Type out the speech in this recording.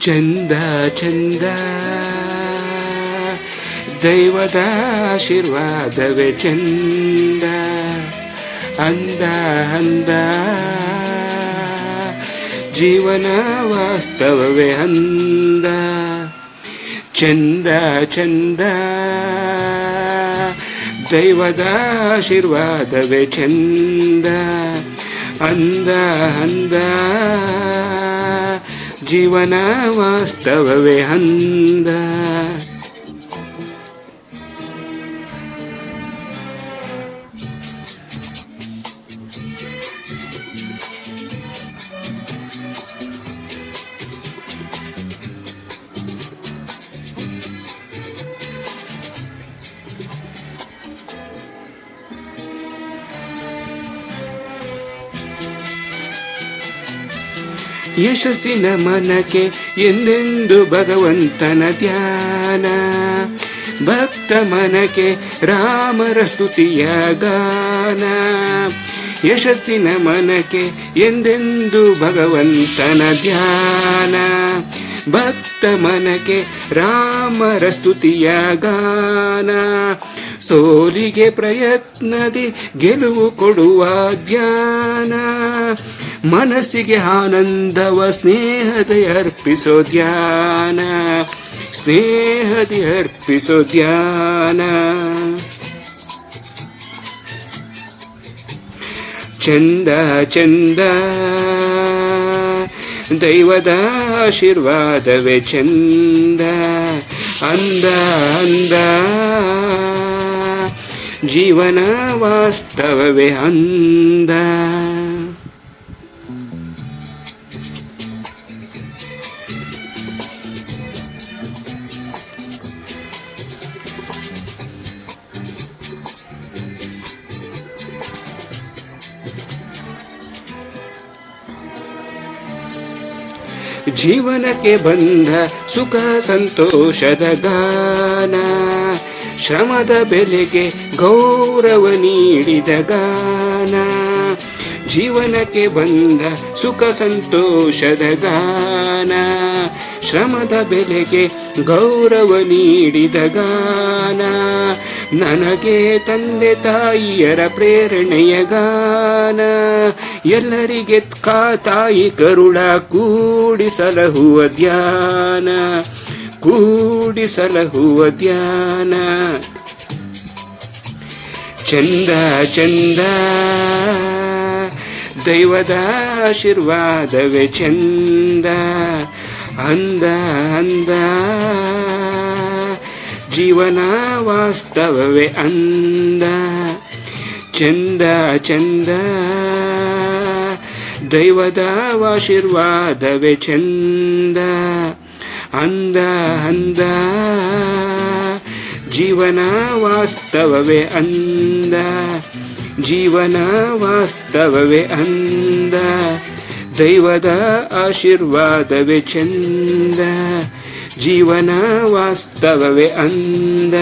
ಚಂದ ಚಂದ. ದೈವದ ಆಶೀರ್ವಾದವೇ ಚಂದ. ಅಂದ ಅಂದ. ಜೀವನ ವಾಸ್ತವವೇ ಅಂದ. ಚಂದ ಚಂದ. ದೈವದ ಆಶೀರ್ವಾದವೇ ಚಂದ. ಅಂದ ಅಂದ. ಜೀವನ ವಾಸ್ತವವೇ ಅಂದ. ಯಶಸ್ಸಿನ ಮನಕೆ ಎಂದೆಂದು ಭಗವಂತನ ಧ್ಯಾನ. ಭಕ್ತ ಮನಕೆ ರಾಮರ ಸ್ತುತಿಯ ಗಾನ. ಯಶಸ್ಸಿನ ಮನಕೆ ಎಂದೆಂದು ಭಗವಂತನ ಧ್ಯಾನ. ಭಕ್ತ ಮನಕೆ ರಾಮರ ಸ್ತುತಿಯ ಗಾನ. ಸೋಲಿಗೆ ಪ್ರಯತ್ನದಿ ಗೆಲುವು ಕೊಡುವ ಧ್ಯಾನ. ಮನಸ್ಸಿಗೆ ಆನಂದವ ಸ್ನೇಹತೆ ಅರ್ಪಿಸೋ ಧ್ಯಾನ. ಸ್ನೇಹತೆ ಅರ್ಪಿಸೋ ಧ್ಯಾನ. ಚಂದ ಚಂದ. ದೈವದ ಆಶೀರ್ವಾದವೇ ಚಂದ. ಅಂದ ಅಂದ. ಜೀವನ ವಾಸ್ತವವೇ ಅಂದ. ಜೀವನಕ್ಕೆ ಬಂದ ಸುಖ ಸಂತೋಷದ ಗಾನ, ಶ್ರಮದ ಬೆಲೆಗೆ ಗೌರವ ನೀಡಿದ ಗಾನ, ಜೀವನಕ್ಕೆ ಬಂದ ಸುಖ ಸಂತೋಷದ ಗಾನ, ಶ್ರಮದ ಬೆಲೆಗೆ ಗೌರವ ನೀಡಿದ ಗಾನ ನನಗೆ ತಂದೆ ತಾಯಿಯರ ಪ್ರೇರಣೆಯ ಗಾನ. ಎಲ್ಲರಿಗೆ ತಾಯಿ ಕರುಳ ಕೂಡಿಸಲಹುವ ಧ್ಯಾನ. ಕೂಡಿಸಲಹುವ ಧ್ಯಾನ. ಚಂದ ಚಂದ. ದೈವದ ಆಶೀರ್ವಾದವೇ ಚಂದ. ಅಂದ ಅಂದ. ಜೀವನ ವಾಸ್ತವವೇ ಅಂದ. ಚಂದ ಚಂದ. ದೈವದ ಆಶೀರ್ವಾದವೇ ಚಂದ. ಅಂದ ಅಂದ. ಜೀವನ ವಾಸ್ತವವೇ ಅಂದ. ಜೀವನ ವಾಸ್ತವವೇ ಅಂದ. ದೈವದ ಆಶೀರ್ವಾದವೇ ಚಂದ. ಜೀವನ ವಾಸ್ತವವೇ ಅಂದ.